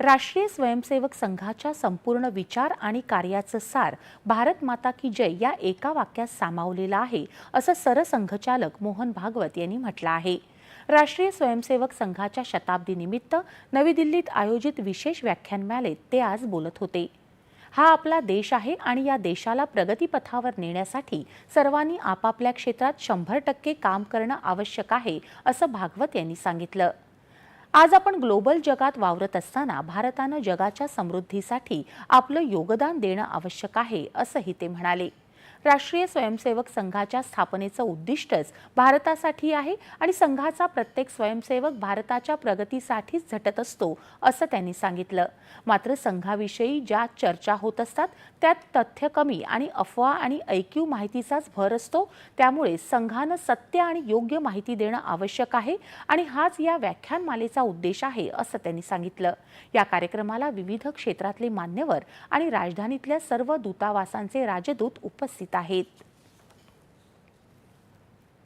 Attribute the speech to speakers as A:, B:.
A: राष्ट्रीय स्वयंसेवक संघाच्या संपूर्ण विचार आणि कार्याचं सार भारत माता की जय या एका वाक्यात सामावलेलं आहे असं सरसंघचालक मोहन भागवत यांनी म्हटलं आहे. राष्ट्रीय स्वयंसेवक संघाच्या शताब्दीनिमित्त नवी दिल्लीत आयोजित विशेष व्याख्यानमालेत ते आज बोलत होते. हा आपला देश आहे आणि या देशाला प्रगतीपथावर नेण्यासाठी सर्वांनी आपापल्या क्षेत्रात शंभर टक्के काम करणं आवश्यक आहे असं भागवत यांनी सांगितलं. आज आपण ग्लोबल जगात वावरत असताना भारतानं जगाच्या समृद्धीसाठी आपलं योगदान देणं आवश्यक आहे असंही ते म्हणाले. राष्ट्रीय स्वयंसेवक संघाच्या स्थापनेचं उद्दिष्टच भारतासाठी आहे आणि संघाचा प्रत्येक स्वयंसेवक भारताच्या प्रगतीसाठीच झटत असतो असं त्यांनी सांगितलं. मात्र संघाविषयी ज्या चर्चा होत असतात त्यात तथ्य कमी आणि अफवा आणि ऐकीव माहितीचाच भर असतो. त्यामुळे संघानं सत्य आणि योग्य माहिती देणं आवश्यक आहे आणि हाच या व्याख्यानमालेचा उद्देश आहे असं त्यांनी सांगितलं. या कार्यक्रमाला विविध क्षेत्रातले मान्यवर आणि राजधानीतल्या सर्व दूतावासांचे राजदूत उपस्थित आहेत.